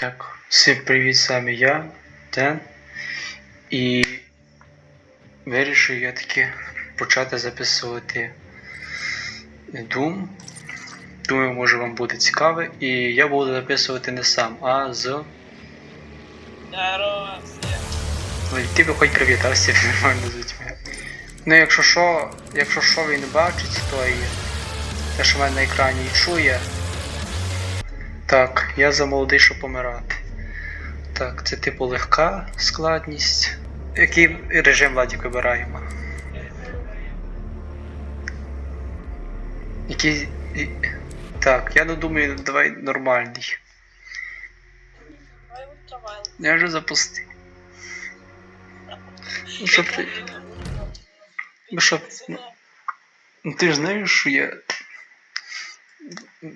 Так, всім привіт, вами я, Ден. І вирішив я таки почати записувати Doom. Думаю, може вам буде цікаво. І я буду записувати не сам, а з. Здорово. Ти би хоч привітався нормально з людьми. Ну якщо що, якщо що він бачить, то і те, що в мене на екрані і чує. Так, я за молодий, щоб помирати. Так, це типу легка складність. Який режим Владік вибираємо? Який. Так, я не думаю, давай нормальний. Я вже запустив. Ну, щоб ти. Ну, щоб. Ну, ти ж знаєш, що я.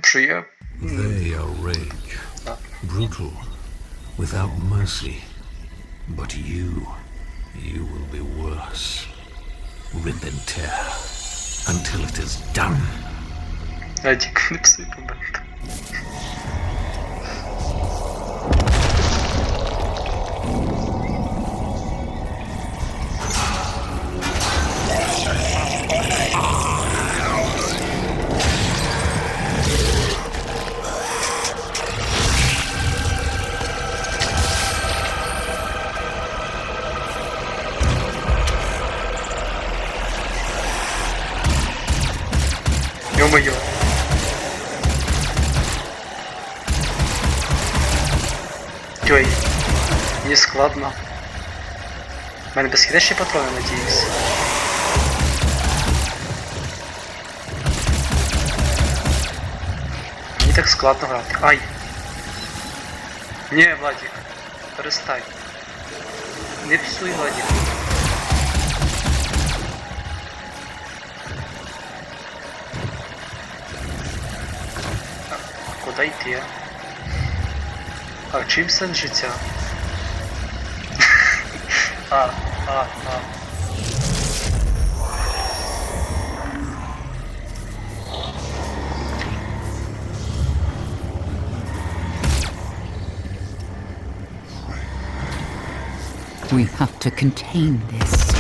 Що я. They are rage, brutal, without mercy. But you, you will be worse. Rip and tear until it is done. Ё-моё. Ой, мені складно. У мене безкінечні патрони, надіюсь. Мені так складно грати. Ай! Ні, Владик, перестань. Не псуй, Владик. Куди йти? А чим сенс життя? а, а, а. We have to contain this.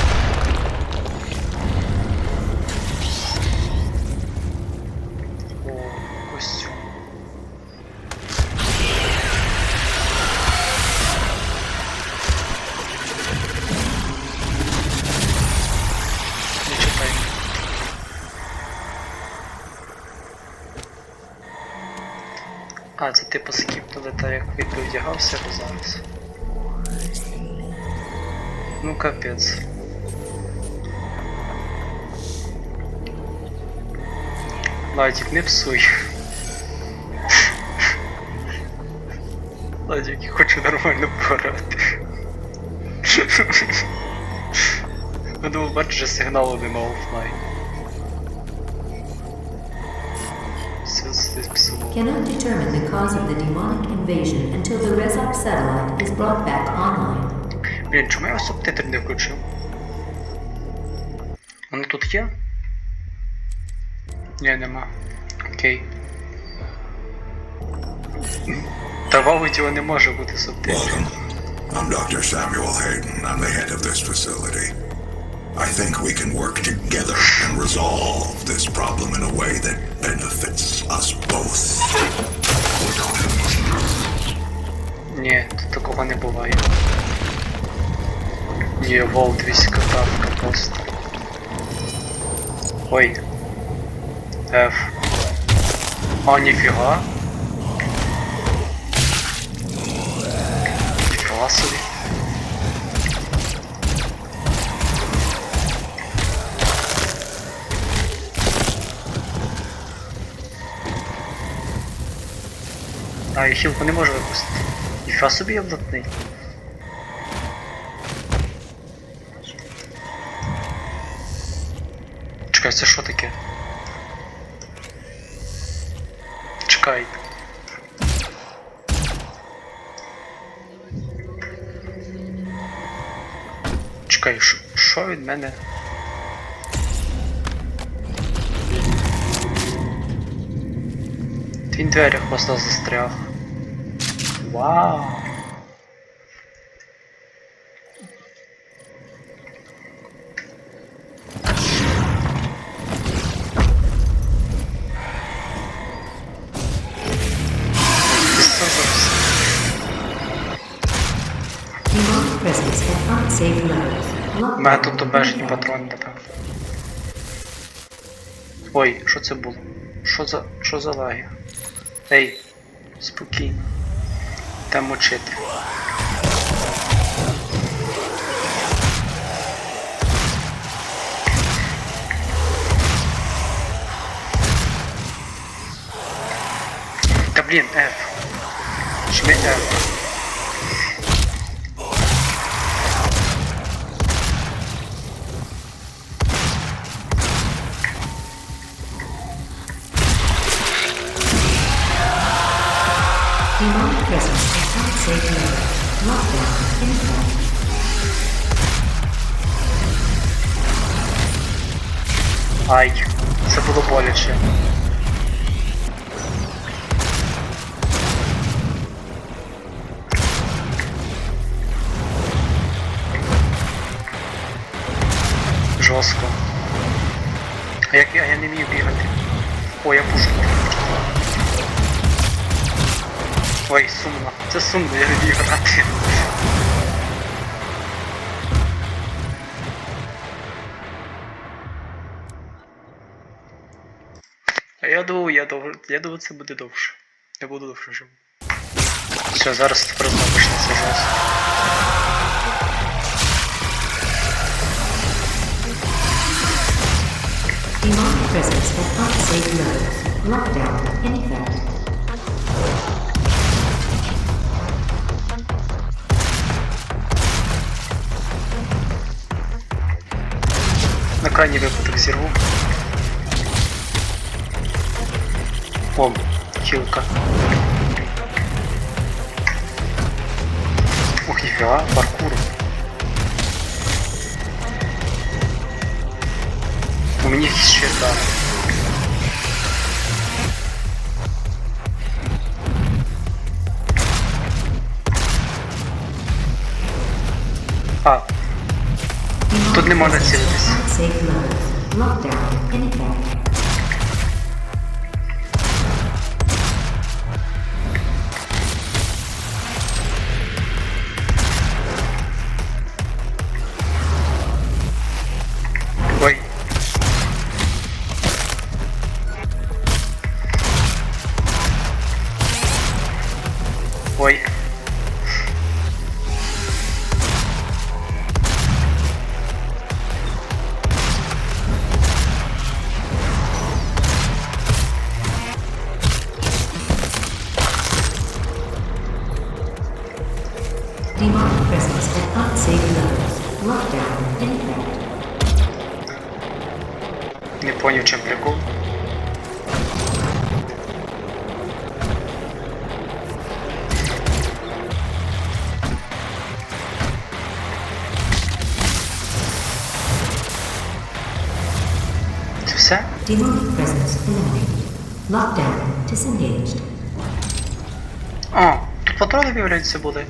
Ладик, не псуй. Ладик, я хочу нормально пограти. Я думав, бачиш, сигналу нема офлайн. Cannot determine the cause of the demonic invasion until the Rezop satellite is brought back online. Блін, чому я субтитри не включив? Вони тут є? Ні, нема. Окей. Та в аудіо не може бути субтитрів. I'm Dr. Samuel Hayden. I'm the head of this facility. I think we can work together and resolve this problem in a way that benefits us both. Ні, тут такого не буває. Є волт війська тавка просто. Ой. F. А, ніфіга. Ніфіга собі. А, і хілку не може випустити. Ніфіга собі я блатний. Чекай, це що таке? Чекай. Чекай, що- від мене? Він дверях просто застряг. Вау! У мене тут обмежені патрони, напевно. Ой, що це було? Що за. що за лаги? Ей, спокійно. Там мочити. Та блін, F. Жми F. Ай, це було боляче. Жорстко. А як я, я не вмію бігати. О, я пушку. Ой, сумно. Це сумно, я вмію грати. А я думав, я дов... я думав, це буде довше. Я буду довше жив. Все, зараз тепер знову почнеться жорстко. Demonic presence at unsafe levels. Lockdown. in effect. На крайній випадок зірву. О, хілка. Ух, ніфіга, паркур. У мені ще дали. А, Тут не можна цілитись. Unsafe levels. Lockdown. in effect. Не поняв, чим прикол. Це все? Demonic presence. Lockdown disengaged. А, тут патрони виявляються були.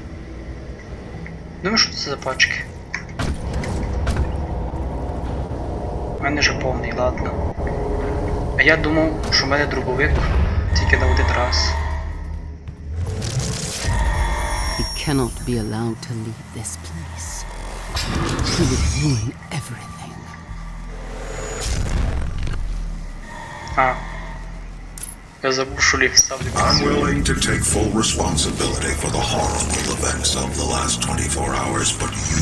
Думаю, що це за пачки. У мене вже повний, ладно. А я думав, що в мене дробовик тільки на один раз. He cannot be allowed to leave this place. He would ruin everything. А. Я забув, що ліфт ставлю. I'm willing to take full responsibility for the horrible events of the last 24 hours, but you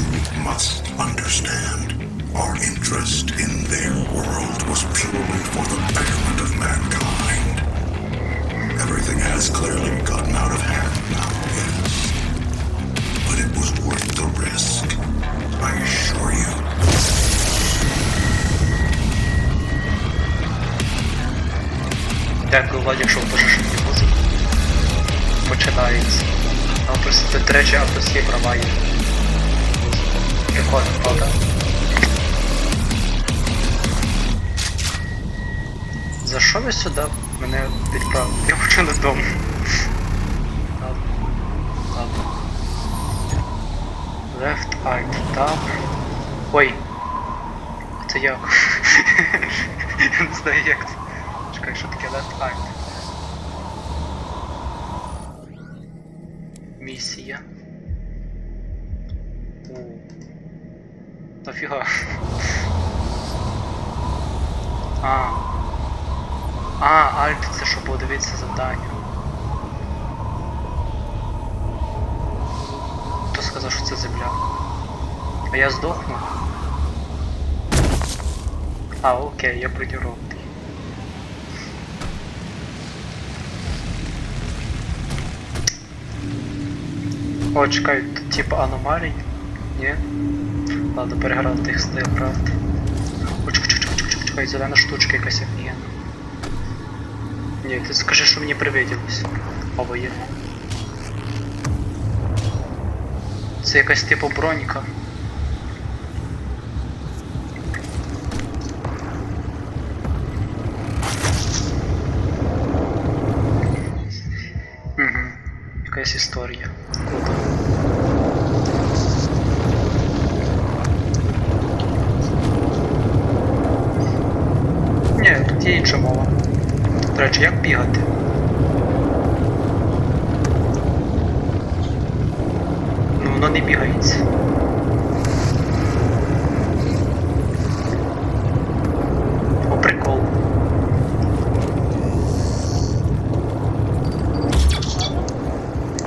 must understand. Our interest in their world was purely for the betterment of mankind. Everything has clearly gotten out of hand now, yes. But it was worth the risk, I assure you. Дякую, Владі, що пишеш мені музику. Починається. Авторські, до речі, авторські права є. Прикольно, правда? За що ви сюди мене відправили? Я хочу додому. Ладно. Left Alt Tab. Ой. Це як? Я не знаю як це. Чекай, що таке Left Alt. Місія. О. Нафіга. А. А, Alt це щоб подивитися завдання. Хто сказав, що це земля? А я здохну? А, окей, я бронірований. О, чекай, тут типа аномалій? Ні? Ладно, переграв тих Стейлкрафт. О, чекай, чекай, чекай, чекай, зелена штучка якась. Ні, ти скажи, що мені привиділось. Або є. Це якась типу броніка. Бігати? Ну, воно не бігається. О, прикол.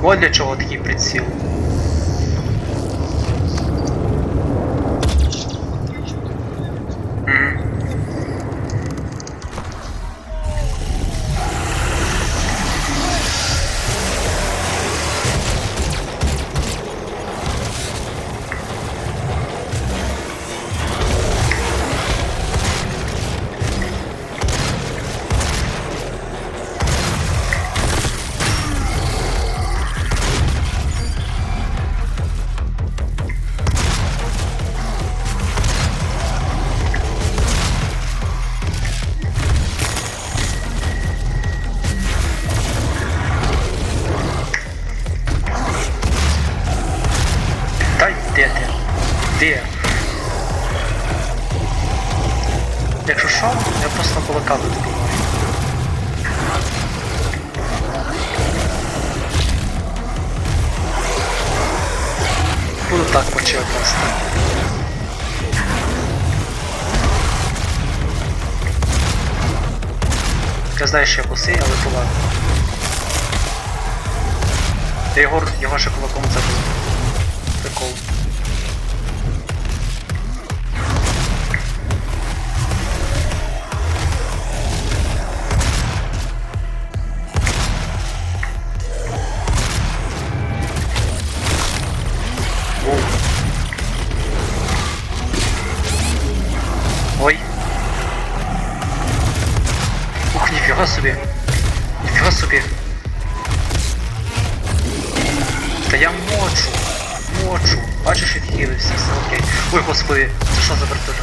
От для чого такий приціл. Якщо що, я просто кулаками добиваю. Буду так почав просто. Я знаю, що я босий, але. Я його, його ще кулаком забив. Собі. Та я мочу. Мочу. Бачиш, відхилився, все окей. Ой, господи, це що за вертольот?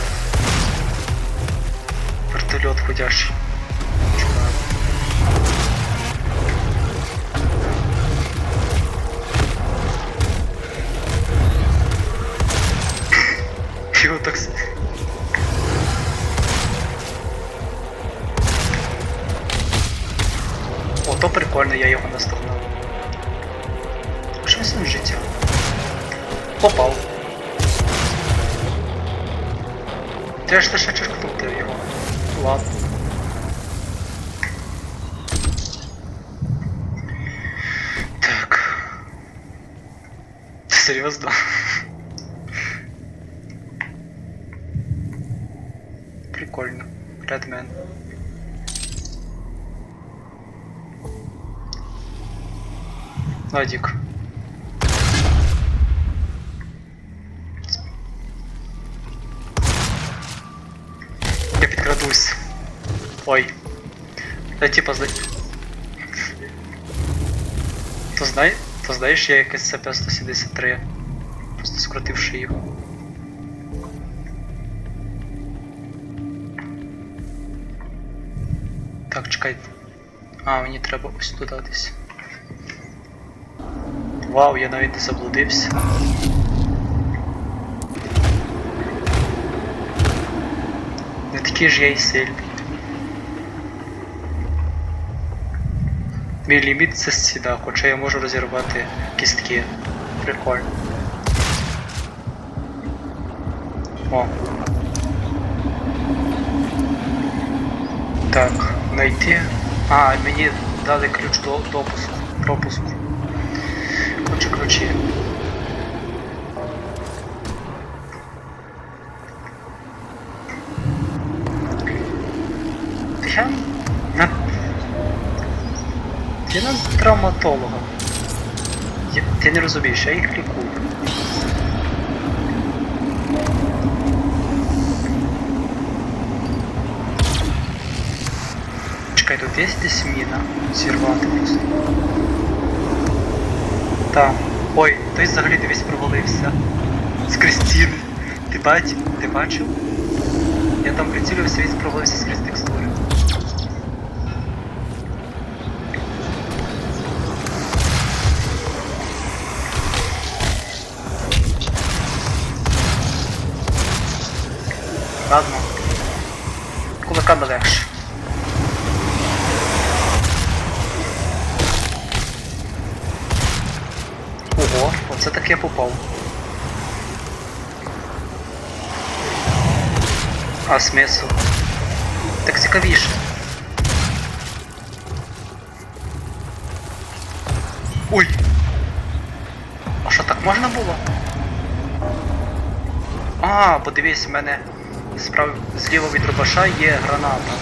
Вертольот ходящий. Редмен. Надік. Я підкрадусь. Ой. Та типа зна... То знай... То знаєш, я якесь СП-173. Просто скрутивши його. Так, чекай. А, мені треба ось туди десь. Вау, я навіть не заблудився. Не такий ж я й сильний. Мій ліміт це стіна, хоча я можу розірвати кістки. Прикольно. О. Так, знайти. А, мені дали ключ до допуску. Пропуску. Хочу ключі. Я на... Я на травматолога. Я... Ти не розумієш, я їх лікую. Є десь міна? Зірвати просто. Там. Ой, той взагалі дивись провалився. З Кристіни. Ти бачив? Ти бачив? Я там прицілився, він провалився скрізь текстури. Ладно. Кулаками легше. Оце так я попав. А смисл? Так цікавіше. Ой! А що так можна було? А, подивись, в мене справ... зліва від рубаша є граната.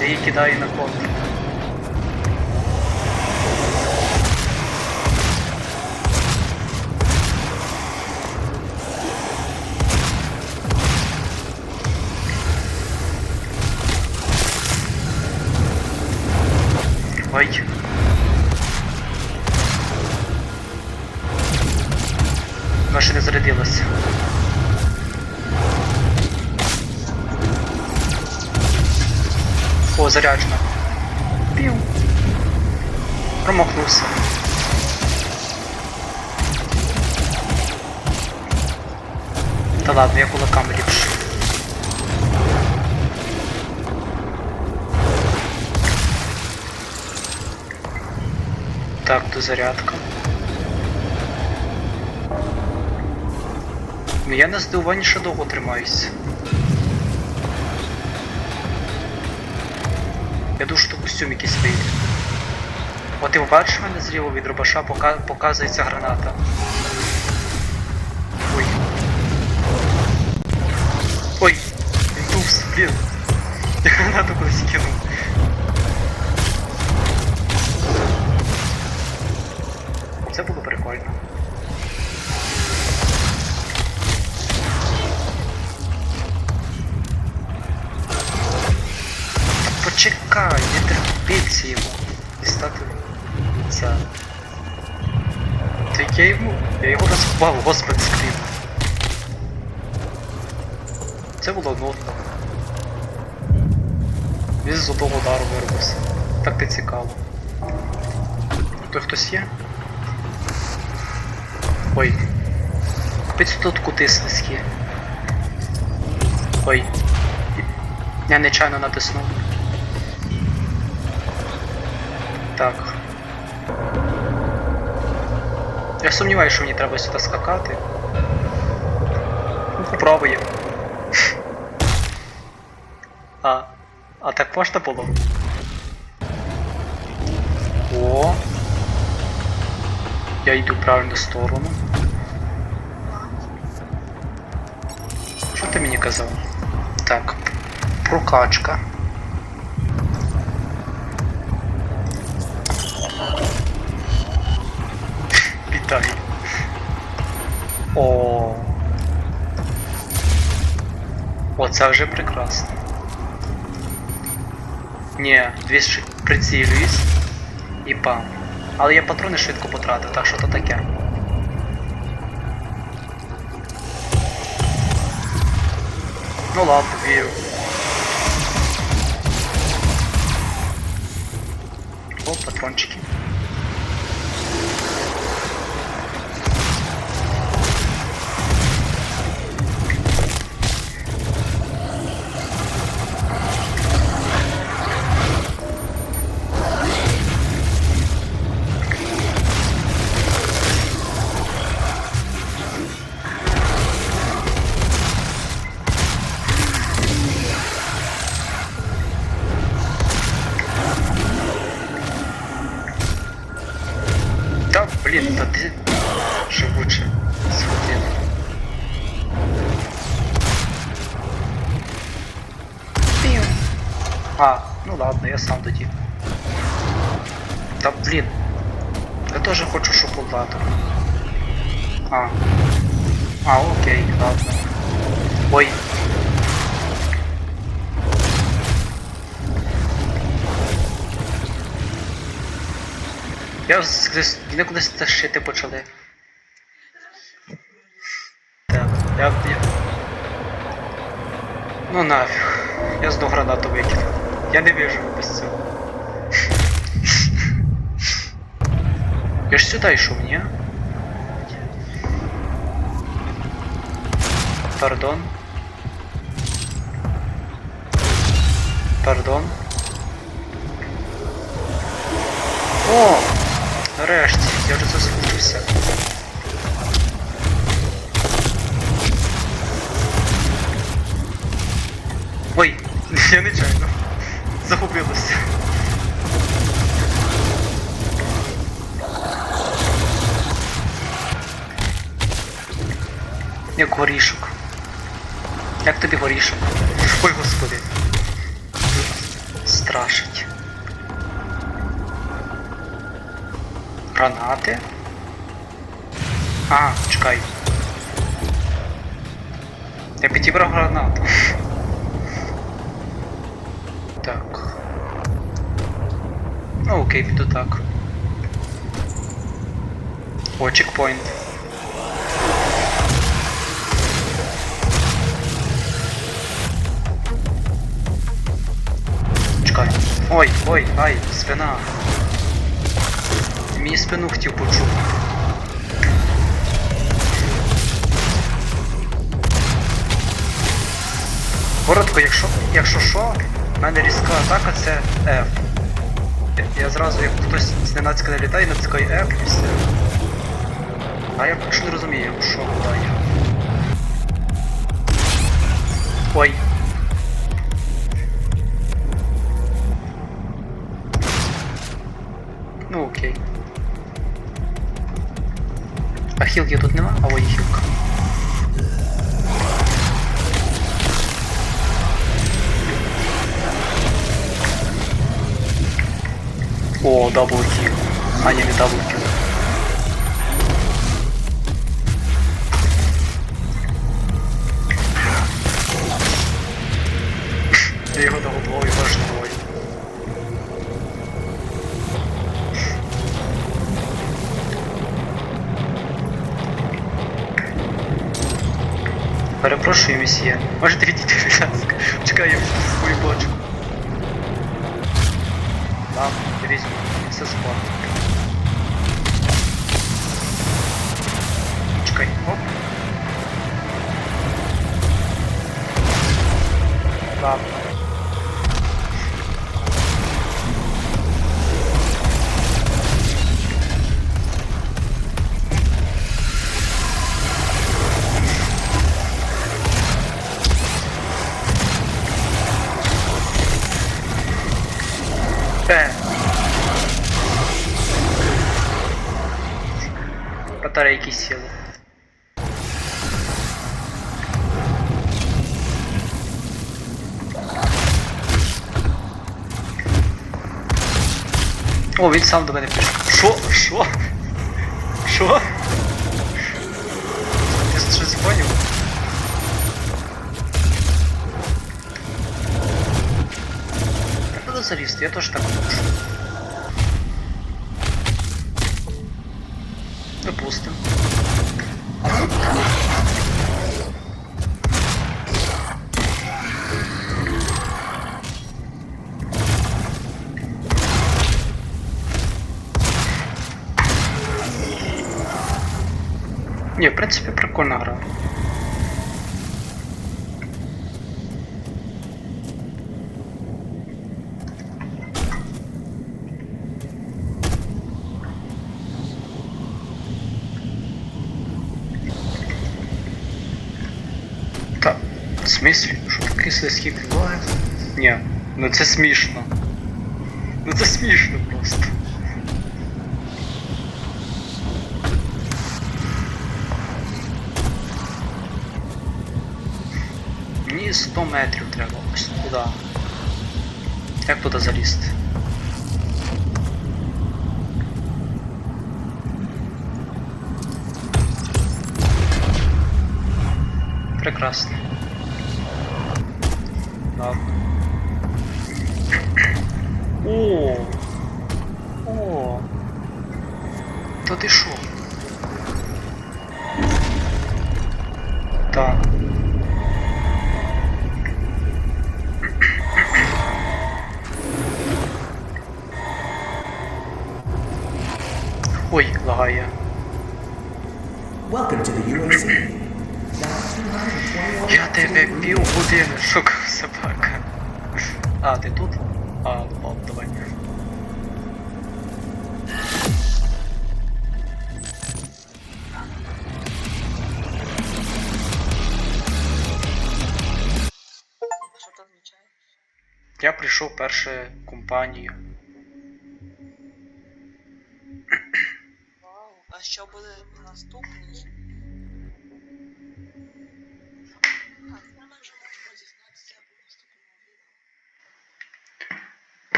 Я її кидаю на контр. Заряджена. Пів. Промахнувся. Та ладно, я кулаками ліпше. Так, дозарядка. Ну я на здивуванні ще довго тримаюся. Я думаю, що костюм якийсь вийде. От ти бачиш мене зліва від рубаша показується граната. Розховав, господи скрін. Це було нудно. Він з одного удару вирвався. Так не цікаво. Тут хтось є? Ой. Капець тут кути слизькі. Ой. Я нечайно натиснув. Так. Я сумніваюся, що мені треба сюди скакати. Ну, попробуємо. А. А так можна було? О. Я йду в правильну сторону. Що ти мені казав? Так, прокачка. Вітаю. О. Оце вже прекрасно. Ні, двічі прицілююсь і пам. Але я патрони швидко потратив, так що то таке. Ну ладно, вірю. О, патрончики. Мене кудись тащити почали. Так, я, я... Ну нафіг. Я знову гранату викинув. Я не виживу без цього. Я ж сюди йшов, ні? Пардон. Пардон. О! Нарешті, я вже заслужився. Ой, я нечайно. Загубилося. Як горішок. Як тобі горішок? Ой, господи. Страшить. Гранати? А, чекай. Я підібрав гранату. Так. Ну окей, піду так. О, чекпоінт. Чекай. Ой, ой, ай, спина. Мені спину хотів почути. Коротко, якщо, якщо що, в мене різка атака це F. Я, зразу, як хтось зненацька не літає, натискаю F і все. А я поки що не розумію, що куди я. Ой. хілки тут нема? А ой, хілка. О, даблкіл. А ні, не даблкіл. Я месьє. Можете відійти, будь ласка. Чекай, я візьму свою бочку. Там, я візьму. Все спорт. Чекай, оп. Ладно. О, він сам до мене пішов. Що? Що? Що? Ти щось поняв? Надо залізти, я теж так хочу. Допустим. Не, в принципе, прикольна гра. Та, в смислі? Що таке слизькі відбувається? Ні, ну це смішно. Ну це смішно просто. І 100 метрів треба. Ось туди. Як туди залізти? Прекрасно. Ладно. О! О! Та ти шо? Ой, лагає. Я тебе півгодини шукав собака. А, ти тут? А, ладно, давай. Я прийшов перше компанію. Вау.